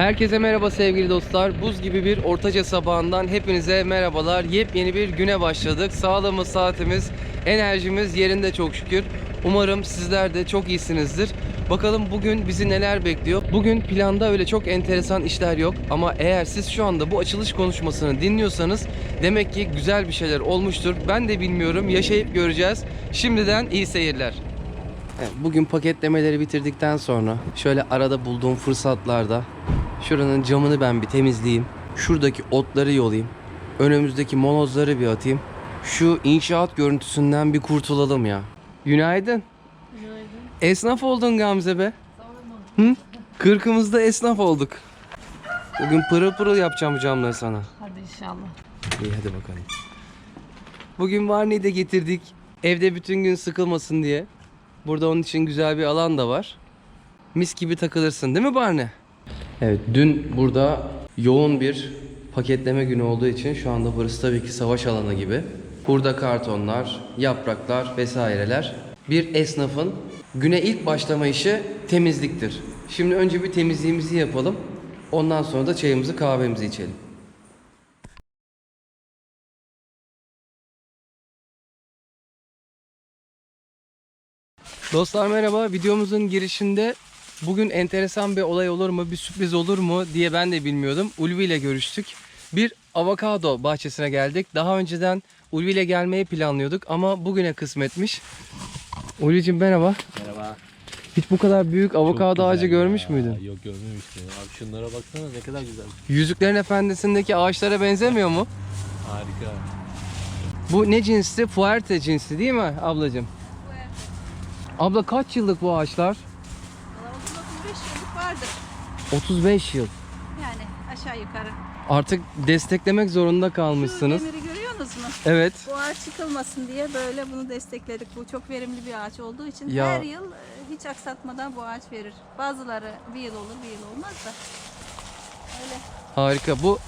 Herkese merhaba sevgili dostlar. Buz gibi bir ortaca sabahından hepinize merhabalar. Yepyeni bir güne başladık. Sağlığımız, saatimiz, enerjimiz yerinde çok şükür. Umarım sizler de çok iyisinizdir. Bakalım bugün bizi neler bekliyor. Bugün planda öyle çok enteresan işler yok. Ama eğer siz şu anda bu açılış konuşmasını dinliyorsanız demek ki güzel bir şeyler olmuştur. Ben de bilmiyorum. Yaşayıp göreceğiz. Şimdiden iyi seyirler. Bugün paketlemeleri bitirdikten sonra şöyle arada bulduğum fırsatlarda şuranın camını ben bir temizleyeyim. Şuradaki otları yolayım. Önümüzdeki molozları bir atayım. Şu inşaat görüntüsünden bir kurtulalım ya. Günaydın. Esnaf oldun Gamze be. Hı? Kırkımızda esnaf olduk. Bugün pırıl pırıl yapacağım camları sana. Hadi inşallah. İyi hadi bakalım. Bugün Varney'i de getirdik. Evde bütün gün sıkılmasın diye. Burada onun için güzel bir alan da var. Mis gibi takılırsın değil mi Barney? Evet dün burada yoğun bir paketleme günü olduğu için şu anda burası tabii ki savaş alanı gibi. Burada kartonlar, yapraklar vesaireler. Bir esnafın güne ilk başlama işi temizliktir. Şimdi önce bir temizliğimizi yapalım. Ondan sonra da çayımızı kahvemizi içelim. Dostlar merhaba. Videomuzun girişinde bugün enteresan bir olay olur mu, bir sürpriz olur mu diye ben de bilmiyordum. Ulvi ile görüştük. Bir avokado bahçesine geldik. Daha önceden Ulvi ile gelmeyi planlıyorduk ama bugüne kısmetmiş. Ulvi'cim merhaba. Merhaba. Hiç bu kadar büyük avokado ağacı görmüş müydün? Yok görmemiştim. Abi şunlara baksana ne kadar güzel. Yüzüklerin Efendisi'ndeki ağaçlara benzemiyor mu? Harika. Bu ne cinsi? Fuerte cinsi değil mi ablacığım? Abla kaç yıllık bu ağaçlar? Valla 35 yıllık vardır. 35 yıl. Yani aşağı yukarı. Artık desteklemek zorunda Şu kalmışsınız. demiri görüyorsunuz mu? Evet. Bu ağaç yıkılmasın diye böyle bunu destekledik. Bu çok verimli bir ağaç olduğu için Ya. her yıl e, hiç aksatmadan bu ağaç verir. Bazıları bir yıl olur bir yıl olmaz da. Öyle. Harika. Bu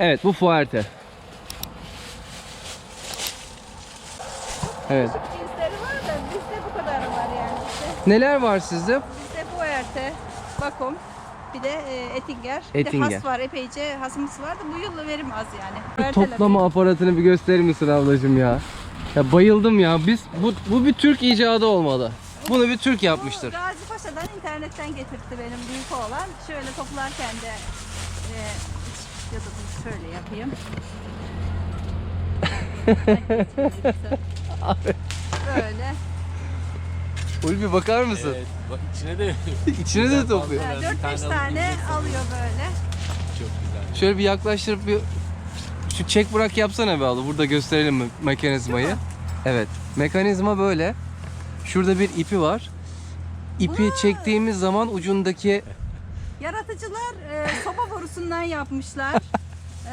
Evet, bu fuerte. Evet. Cinsleri var da bizde bu kadar var yani. Neler var sizde? Bu erte, vakum, bir de e, Ettinger. Bir de has var epeyce hasımız var da bu yıl verim az yani. Ertele- Toplama aparatını bir gösterir misin ablacığım ya? Ya bayıldım ya. Biz bu bu bir Türk icadı olmalı. Bunu bir Türk Bu yapmıştır. Gazi Paşa'dan internetten getirtti benim büyük oğlan. Şöyle toplarken de e, ya da şöyle yapayım. Böyle. Ulvi bakar mısın? Evet. Bak içine de İçine de topluyor. Yani Bir 4-5 tane tane, alıyor böyle. çok güzel. Şöyle bir yaklaştırıp bir şu çek bırak yapsana be abla. Burada gösterelim mi mekanizmayı? Evet. Mekanizma böyle. Şurada bir ipi var. İpi çektiğimiz zaman ucundaki Yaratıcılar e, soba borusundan yapmışlar.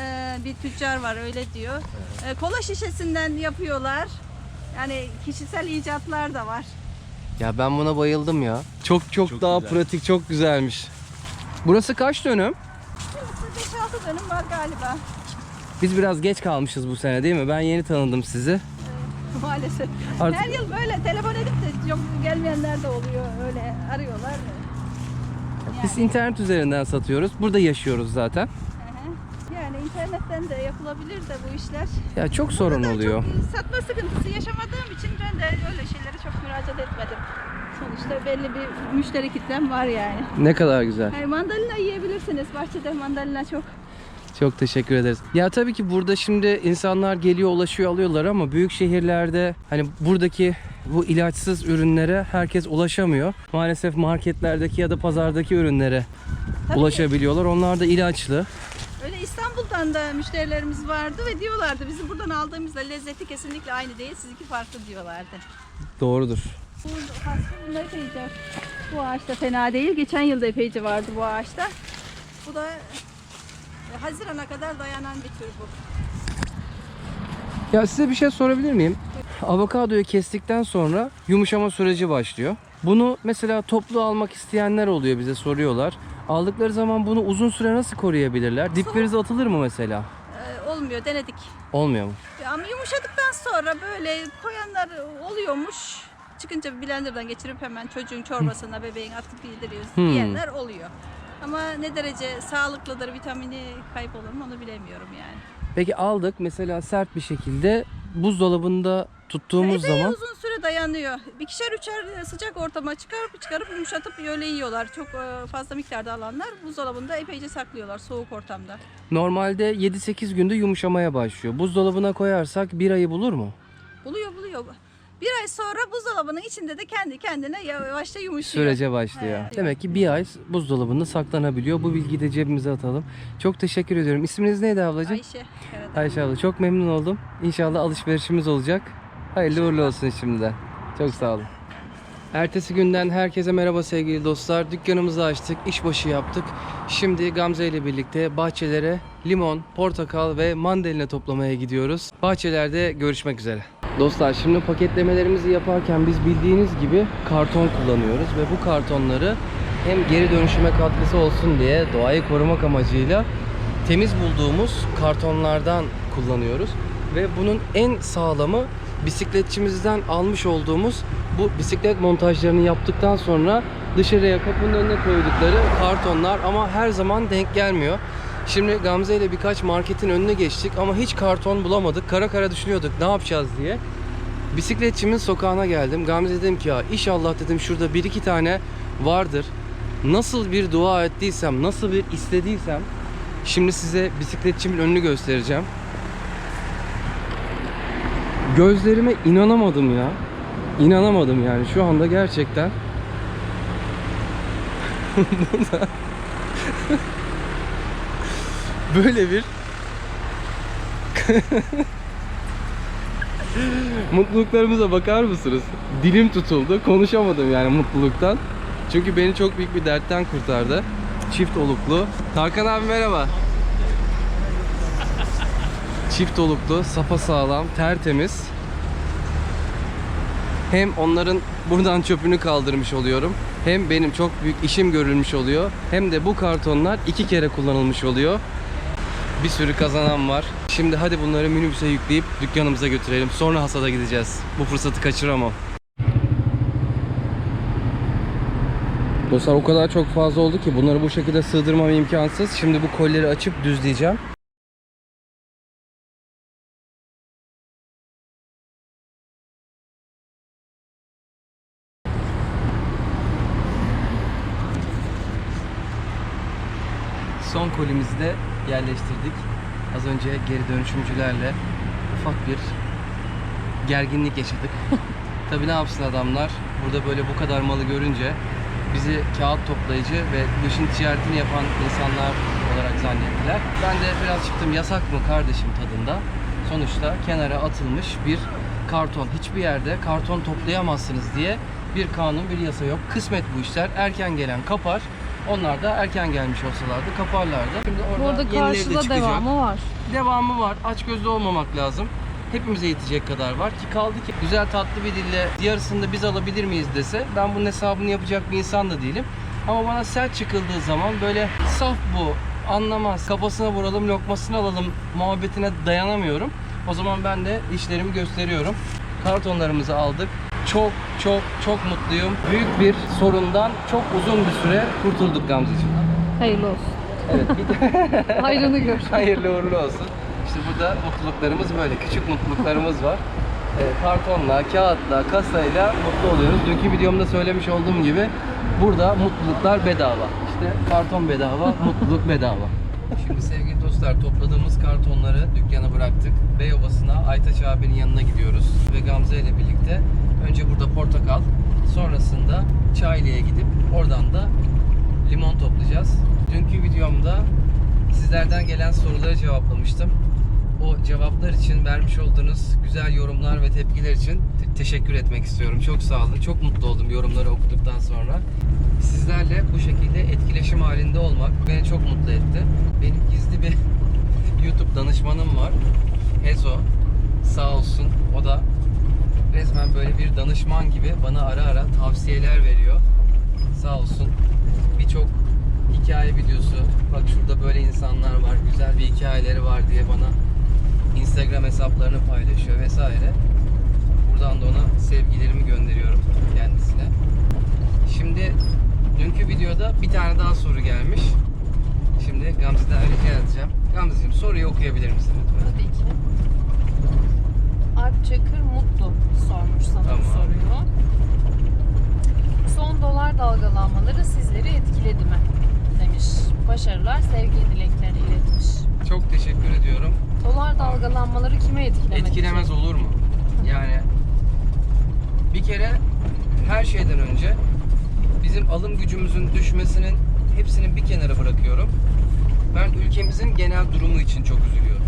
E, bir tüccar var öyle diyor. E, kola şişesinden yapıyorlar. Yani kişisel icatlar da var. Ya ben buna bayıldım ya. Çok çok, Çok daha güzel. pratik, çok güzelmiş. Burası kaç dönüm? Burada 5-6 dönüm var galiba. Biz biraz geç kalmışız bu sene değil mi? Ben yeni tanıdım sizi. Maalesef. Artık- Her yıl böyle telefon edip de çok gelmeyenler de oluyor. Öyle arıyorlar. Biz internet üzerinden satıyoruz. Burada yaşıyoruz zaten. İnternetten de yapılabilir de bu işler. Ya çok sorun Burada da oluyor. Çok satma sıkıntısı yaşamadığım için ben de öyle şeylere çok müracaat etmedim. Sonuçta belli bir müşteri kitlem var yani. Ne kadar güzel. yani mandalina yiyebilirsiniz. Bahçede mandalina çok. Çok teşekkür ederiz. Ya tabii ki burada şimdi insanlar geliyor, ulaşıyor, alıyorlar ama büyük şehirlerde hani buradaki bu ilaçsız ürünlere herkes ulaşamıyor. Maalesef marketlerdeki ya da pazardaki ürünlere Tabii ulaşabiliyorlar. Onlar da ilaçlı. İstanbul'dan da müşterilerimiz vardı ve diyorlardı bizim buradan aldığımızda lezzeti kesinlikle aynı değil. Sizinki farklı diyorlardı. Doğrudur. Bu aslında bunlar epeyce. Bu ağaç da fena değil. Geçen yıl da epeyce vardı bu ağaçta. Bu da e, Haziran'a kadar dayanan bir tür bu. Ya size bir şey sorabilir miyim? Avokadoyu kestikten sonra yumuşama süreci başlıyor. Bunu mesela toplu almak isteyenler oluyor bize soruyorlar. Aldıkları zaman bunu uzun süre nasıl koruyabilirler? Dip frize atılır mı mesela? Ee, olmuyor denedik. Olmuyor mu? Ama yumuşadıktan sonra böyle koyanlar oluyormuş. Çıkınca blenderdan geçirip hemen çocuğun çorbasına bebeğin atıp yediriyoruz Hmm. diyenler oluyor. Ama ne derece sağlıklıdır, vitamini kaybolur mu onu bilemiyorum yani. Peki aldık mesela sert bir şekilde buzdolabında tuttuğumuz Epey zaman uzun süre dayanıyor. Bir kişer üçer sıcak ortama çıkarıp çıkarıp yumuşatıp öyle yiyorlar. Çok e, fazla miktarda alanlar buzdolabında epeyce saklıyorlar soğuk ortamda. normalde 7-8 günde yumuşamaya başlıyor. Buzdolabına koyarsak bir ayı bulur mu? Buluyor buluyor. Bir ay sonra buzdolabının içinde de kendi kendine yavaşça yumuşuyor. Sürece başlıyor. He. Demek ki bir ay buzdolabında saklanabiliyor. Bu bilgiyi de cebimize atalım. Çok teşekkür ediyorum. İsminiz neydi ablacığım? Ayşe. Evet. Ayşe abla çok memnun oldum. İnşallah alışverişimiz olacak. Hayırlı uğurlu olsun şimdiden. Çok sağ olun. Ertesi günden herkese merhaba sevgili dostlar. Dükkanımızı açtık, işbaşı yaptık. Şimdi Gamze ile birlikte bahçelere limon, portakal ve mandalina toplamaya gidiyoruz. Bahçelerde görüşmek üzere. Dostlar şimdi paketlemelerimizi yaparken biz bildiğiniz gibi karton kullanıyoruz ve bu kartonları hem geri dönüşüme katkısı olsun diye doğayı korumak amacıyla temiz bulduğumuz kartonlardan kullanıyoruz ve bunun en sağlamı bisikletçimizden almış olduğumuz bu bisiklet montajlarını yaptıktan sonra dışarıya kapının önüne koydukları kartonlar ama her zaman denk gelmiyor. Şimdi Gamze ile birkaç marketin önüne geçtik ama hiç karton bulamadık. Kara kara düşünüyorduk ne yapacağız diye. Bisikletçimin sokağına geldim. Gamze dedim ki ya inşallah dedim şurada bir iki tane vardır. Nasıl bir dua ettiysem, nasıl bir istediysem şimdi size bisikletçimin önünü göstereceğim. Gözlerime inanamadım ya. İnanamadım yani şu anda gerçekten. Burada böyle bir Mutluluklarımıza bakar mısınız? Dilim tutuldu. Konuşamadım yani mutluluktan. Çünkü beni çok büyük bir dertten kurtardı. Çift oluklu. Tarkan abi merhaba. Çift oluklu, sapa sağlam, tertemiz. Hem onların buradan çöpünü kaldırmış oluyorum. Hem benim çok büyük işim görülmüş oluyor. Hem de bu kartonlar iki kere kullanılmış oluyor. Bir sürü kazanan var. Şimdi hadi bunları minibüse yükleyip dükkanımıza götürelim. Sonra hasada gideceğiz. Bu fırsatı kaçıramam. Dostlar o kadar çok fazla oldu ki bunları bu şekilde sığdırmam imkansız. Şimdi bu kolleri açıp düzleyeceğim. 13.lerle ufak bir gerginlik yaşadık. Tabi ne yapsın adamlar? Burada böyle bu kadar malı görünce bizi kağıt toplayıcı ve dışın ticaretini yapan insanlar olarak zannettiler. Ben de biraz çıktım yasak mı kardeşim tadında. Sonuçta kenara atılmış bir karton. Hiçbir yerde karton toplayamazsınız diye bir kanun, bir yasa yok. Kısmet bu işler. Erken gelen kapar. Onlar da erken gelmiş olsalardı kaparlardı. Şimdi orada Bu arada yenileri de karşıda çıkacak. devamı var. Devamı var. Aç gözlü olmamak lazım. Hepimize yetecek kadar var ki kaldı ki güzel tatlı bir dille yarısını da biz alabilir miyiz dese ben bunun hesabını yapacak bir insan da değilim. Ama bana sert çıkıldığı zaman böyle saf bu anlamaz kafasına vuralım lokmasını alalım muhabbetine dayanamıyorum. O zaman ben de işlerimi gösteriyorum. Kartonlarımızı aldık. Çok çok çok mutluyum. Büyük bir sorundan çok uzun bir süre kurtulduk Gamzeciğim. Hayırlı olsun. Evet Hayrını gör. Hayırlı uğurlu olsun. İşte burada mutluluklarımız böyle. Küçük mutluluklarımız var. Ee, kartonla, kağıtla, kasayla mutlu oluyoruz. Dünkü videomda söylemiş olduğum gibi burada mutluluklar bedava. İşte karton bedava, mutluluk bedava. Şimdi sevgili dostlar topladığımız kartonları dükkana bıraktık. Beyobası'na Aytaç abinin yanına gidiyoruz. Ve Gamze ile birlikte önce burada portakal, sonrasında Çaylı'ya gidip oradan da limon toplayacağız. Dünkü videomda sizlerden gelen soruları cevaplamıştım. O cevaplar için vermiş olduğunuz güzel yorumlar ve tepkiler için te- teşekkür etmek istiyorum. Çok sağ olun. Çok mutlu oldum yorumları okuduktan sonra. Sizlerle bu şekilde etkileşim halinde olmak beni çok mutlu etti. Benim gizli bir YouTube danışmanım var. Ezo. Sağ olsun. O da resmen böyle bir danışman gibi bana ara ara tavsiyeler veriyor. Sağ olsun. Birçok hikaye videosu. Bak şurada böyle insanlar var. Güzel bir hikayeleri var diye bana Instagram hesaplarını paylaşıyor vesaire. Buradan da ona sevgilerimi gönderiyorum kendisine. Şimdi Dünkü videoda bir tane daha soru gelmiş. Şimdi Gamze'den rica edeceğim. Gamze'cim soruyu okuyabilir misin lütfen? Tabii ki. Alp Çakır Mutlu sormuş sana Tamam. bu soruyu. Son dolar dalgalanmaları sizleri etkiledi mi? Demiş. Başarılar, sevgi dileklerini iletmiş. Çok teşekkür ediyorum. Dolar dalgalanmaları kime etkilemedi? Etkilemez olur mu? Yani bir kere her şeyden önce bizim alım gücümüzün düşmesinin hepsini bir kenara bırakıyorum. Ben ülkemizin genel durumu için çok üzülüyorum.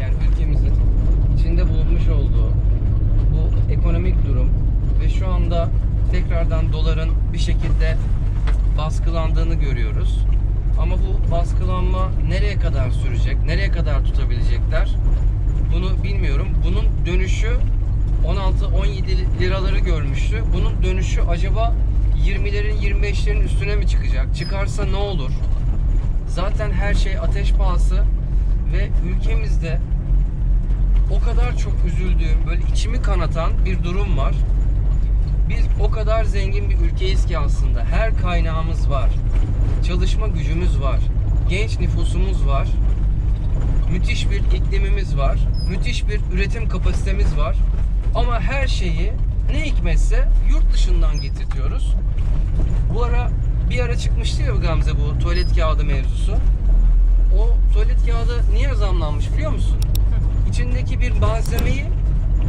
Yani ülkemizin içinde bulunmuş olduğu bu ekonomik durum ve şu anda tekrardan doların bir şekilde baskılandığını görüyoruz. Ama bu baskılanma nereye kadar sürecek? Nereye kadar tutabilecekler? Bunu bilmiyorum. Bunun dönüşü 16-17 liraları görmüştü. Bunun dönüşü acaba 20'lerin 25'lerin üstüne mi çıkacak? Çıkarsa ne olur? Zaten her şey ateş pahası ve ülkemizde o kadar çok üzüldüğüm, böyle içimi kanatan bir durum var. Biz o kadar zengin bir ülkeyiz ki aslında. Her kaynağımız var. Çalışma gücümüz var. Genç nüfusumuz var. Müthiş bir iklimimiz var. Müthiş bir üretim kapasitemiz var. Ama her şeyi ne hikmetse yurt dışından getirtiyoruz. Bu ara bir ara çıkmıştı ya Gamze bu tuvalet kağıdı mevzusu. O tuvalet kağıdı niye zamlanmış biliyor musun? İçindeki bir malzemeyi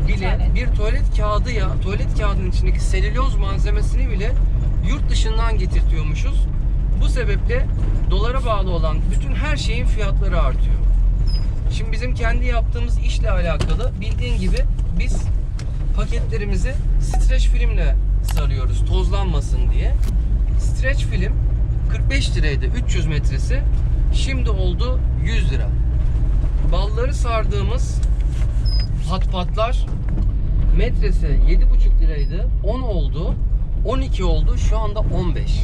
bile bir tuvalet kağıdı ya tuvalet kağıdının içindeki selüloz malzemesini bile yurt dışından getirtiyormuşuz. Bu sebeple dolara bağlı olan bütün her şeyin fiyatları artıyor. Şimdi bizim kendi yaptığımız işle alakalı bildiğin gibi biz paketlerimizi streç filmle sarıyoruz tozlanmasın diye. Streç film 45 liraydı 300 metresi. Şimdi oldu 100 lira. Balları sardığımız pat patlar metresi 7,5 liraydı. 10 oldu. 12 oldu. Şu anda 15.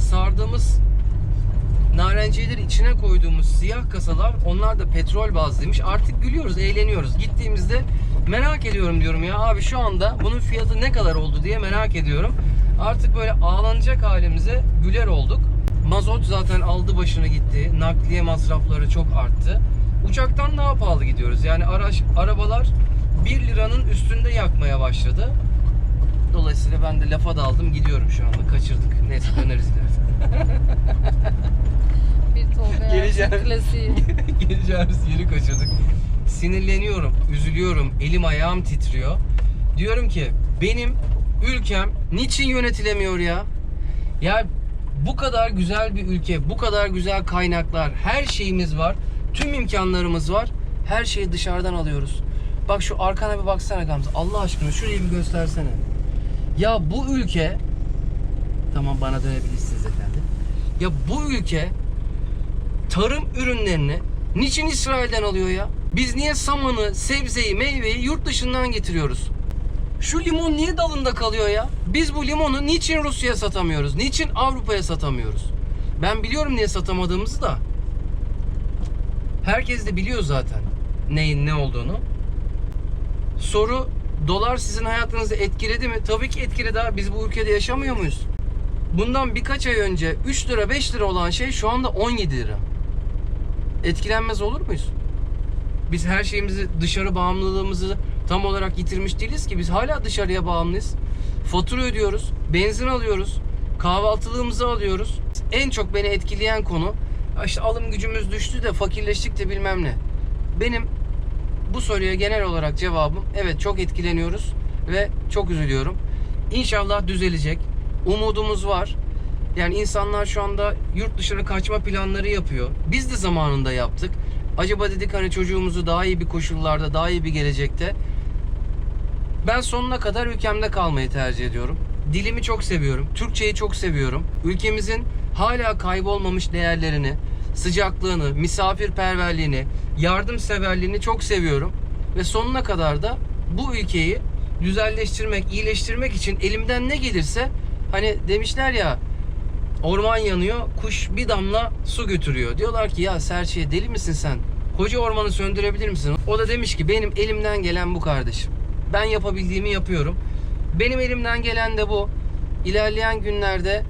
Sardığımız narenciyeleri içine koyduğumuz siyah kasalar onlar da petrol bazlıymış. Artık gülüyoruz, eğleniyoruz. Gittiğimizde merak ediyorum diyorum ya abi şu anda bunun fiyatı ne kadar oldu diye merak ediyorum. Artık böyle ağlanacak halimize güler olduk. Mazot zaten aldı başını gitti. Nakliye masrafları çok arttı. Uçaktan daha pahalı gidiyoruz. Yani araç, arabalar 1 liranın üstünde yakmaya başladı. Dolayısıyla ben de lafa daldım gidiyorum şu anda. Kaçırdık. Neyse döneriz ileride. Bir Tolga Geleceğim. Klasiği. Geleceğimiz yeri kaçırdık. Sinirleniyorum, üzülüyorum, elim ayağım titriyor. Diyorum ki benim ülkem niçin yönetilemiyor ya? Ya bu kadar güzel bir ülke, bu kadar güzel kaynaklar, her şeyimiz var. Tüm imkanlarımız var. Her şeyi dışarıdan alıyoruz. Bak şu arkana bir baksana Gamze. Allah aşkına şurayı bir göstersene. Ya bu ülke Tamam bana dönebilirsiniz efendim. Ya bu ülke tarım ürünlerini niçin İsrail'den alıyor ya? Biz niye samanı, sebzeyi, meyveyi yurt dışından getiriyoruz? Şu limon niye dalında kalıyor ya? Biz bu limonu niçin Rusya'ya satamıyoruz? Niçin Avrupa'ya satamıyoruz? Ben biliyorum niye satamadığımızı da. Herkes de biliyor zaten neyin ne olduğunu. Soru dolar sizin hayatınızı etkiledi mi? Tabii ki etkiledi. Biz bu ülkede yaşamıyor muyuz? Bundan birkaç ay önce 3 lira 5 lira olan şey şu anda 17 lira. Etkilenmez olur muyuz? Biz her şeyimizi dışarı bağımlılığımızı tam olarak yitirmiş değiliz ki biz hala dışarıya bağımlıyız. Fatura ödüyoruz, benzin alıyoruz, kahvaltılığımızı alıyoruz. En çok beni etkileyen konu işte alım gücümüz düştü de fakirleştik de bilmem ne. Benim bu soruya genel olarak cevabım evet çok etkileniyoruz ve çok üzülüyorum. İnşallah düzelecek. Umudumuz var. Yani insanlar şu anda yurt dışına kaçma planları yapıyor. Biz de zamanında yaptık. Acaba dedik hani çocuğumuzu daha iyi bir koşullarda, daha iyi bir gelecekte. Ben sonuna kadar ülkemde kalmayı tercih ediyorum. Dilimi çok seviyorum. Türkçeyi çok seviyorum. Ülkemizin hala kaybolmamış değerlerini, sıcaklığını, misafirperverliğini, yardımseverliğini çok seviyorum. Ve sonuna kadar da bu ülkeyi güzelleştirmek, iyileştirmek için elimden ne gelirse hani demişler ya orman yanıyor, kuş bir damla su götürüyor. Diyorlar ki ya Serçe deli misin sen? Koca ormanı söndürebilir misin? O da demiş ki benim elimden gelen bu kardeşim. Ben yapabildiğimi yapıyorum. Benim elimden gelen de bu. İlerleyen günlerde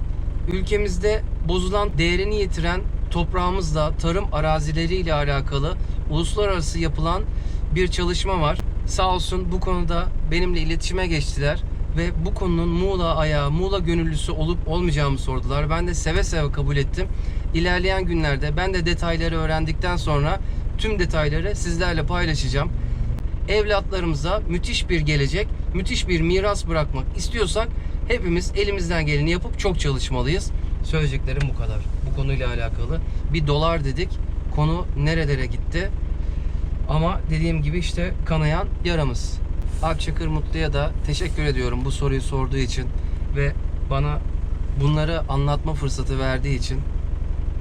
ülkemizde bozulan değerini yitiren toprağımızla, tarım arazileriyle alakalı uluslararası yapılan bir çalışma var. Sağ olsun bu konuda benimle iletişime geçtiler ve bu konunun Muğla ayağı, Muğla gönüllüsü olup olmayacağımı sordular. Ben de seve seve kabul ettim. İlerleyen günlerde ben de detayları öğrendikten sonra tüm detayları sizlerle paylaşacağım. Evlatlarımıza müthiş bir gelecek, müthiş bir miras bırakmak istiyorsak hepimiz elimizden geleni yapıp çok çalışmalıyız. Söyleyeceklerim bu kadar. Bu konuyla alakalı. Bir dolar dedik. Konu nerelere gitti? Ama dediğim gibi işte kanayan yaramız. Akçakır Mutlu'ya da teşekkür ediyorum bu soruyu sorduğu için ve bana bunları anlatma fırsatı verdiği için.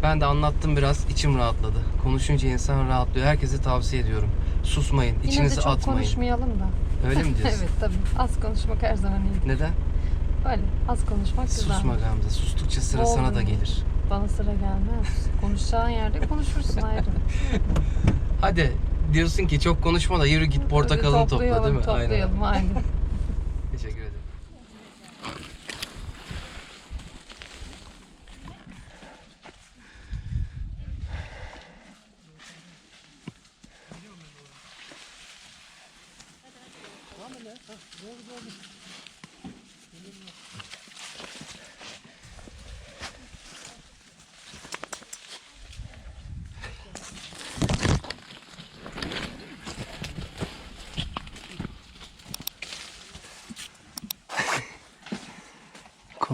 Ben de anlattım biraz içim rahatladı. Konuşunca insan rahatlıyor. Herkese tavsiye ediyorum. Susmayın, Yine de içinizi çok atmayın. konuşmayalım da. Öyle mi diyorsun? evet tabii. Az konuşmak her zaman iyi. Neden? Öyle az konuşmak güzel. Susma Gamze. Sustukça sıra Doğru. sana da gelir. Bana sıra gelmez. Konuşacağın yerde konuşursun ayrı. Hadi diyorsun ki çok konuşma da yürü git portakalını topla değil mi? toplayalım, Toplayalım aynen. Teşekkür ederim.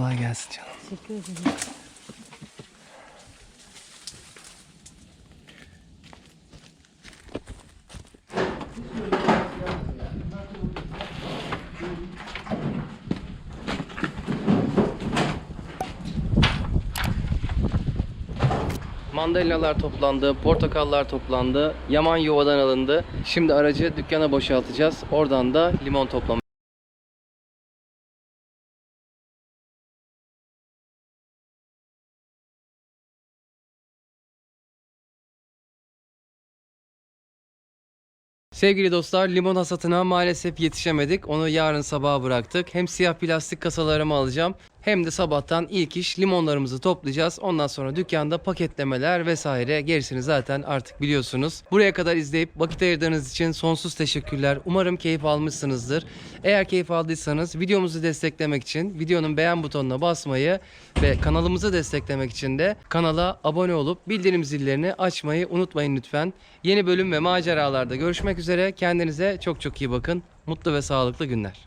Kolay gelsin canım. Teşekkür ederim. Mandalinalar toplandı, portakallar toplandı, yaman yuvadan alındı. Şimdi aracı dükkana boşaltacağız. Oradan da limon toplamaya Sevgili dostlar limon hasatına maalesef yetişemedik. Onu yarın sabaha bıraktık. Hem siyah plastik kasalarımı alacağım hem de sabahtan ilk iş limonlarımızı toplayacağız. Ondan sonra dükkanda paketlemeler vesaire gerisini zaten artık biliyorsunuz. Buraya kadar izleyip vakit ayırdığınız için sonsuz teşekkürler. Umarım keyif almışsınızdır. Eğer keyif aldıysanız videomuzu desteklemek için videonun beğen butonuna basmayı ve kanalımızı desteklemek için de kanala abone olup bildirim zillerini açmayı unutmayın lütfen. Yeni bölüm ve maceralarda görüşmek üzere. Kendinize çok çok iyi bakın. Mutlu ve sağlıklı günler.